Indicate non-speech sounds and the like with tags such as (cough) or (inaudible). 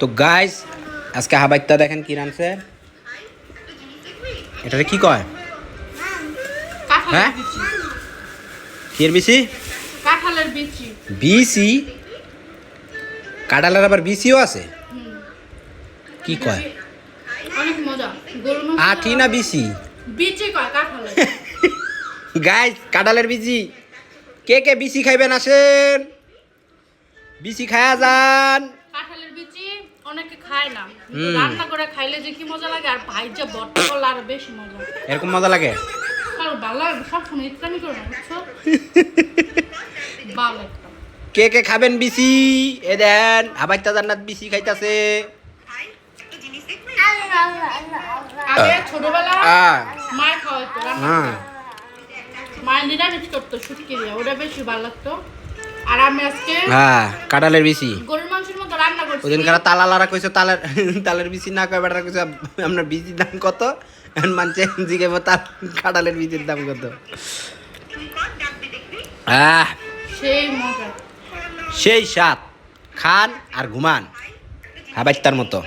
তো গাইস আজকে হাবাইত্যা দেখেন কি নামছে এটারে কি কয়? হ্যাঁ? কাঁঠালের বিচি? কি বিসি কাঁঠালের বিচি। বিসি কাডালের আবার বিসিও আছে? কি কয়? অনেক মজা। গরু না বিসি বিচি কয় কাঁঠালের। (laughs) গাইস কাডালের বিসি কে কে বিসি খাইবেন আসেন? বিসি খায়া যান। কাঁঠালের বিচি অনেকে খায় না। রান্না করে খাইলে যে কি মজা লাগে? আর বট্টা করলে বেশি মজা। এরকম মজা লাগে? কে কে খাবেন বিসি? এ দেন জান্নাত বিসি খাইতাছে। হ্যাঁ। আর আমি আজকে হ্যাঁ বিসি। মাংসের জন্য কারা তালা লারা কইছে তালের তালের বিচি না কয় বেটারা কইছে আপনার বিচির দাম কত? এখন মানছে জিজ্ঞেস তার কাডালের বিচির দাম কত? আহ সেই মজা। সেই সাত খান আর ঘুমান। হাবাইতার মতো।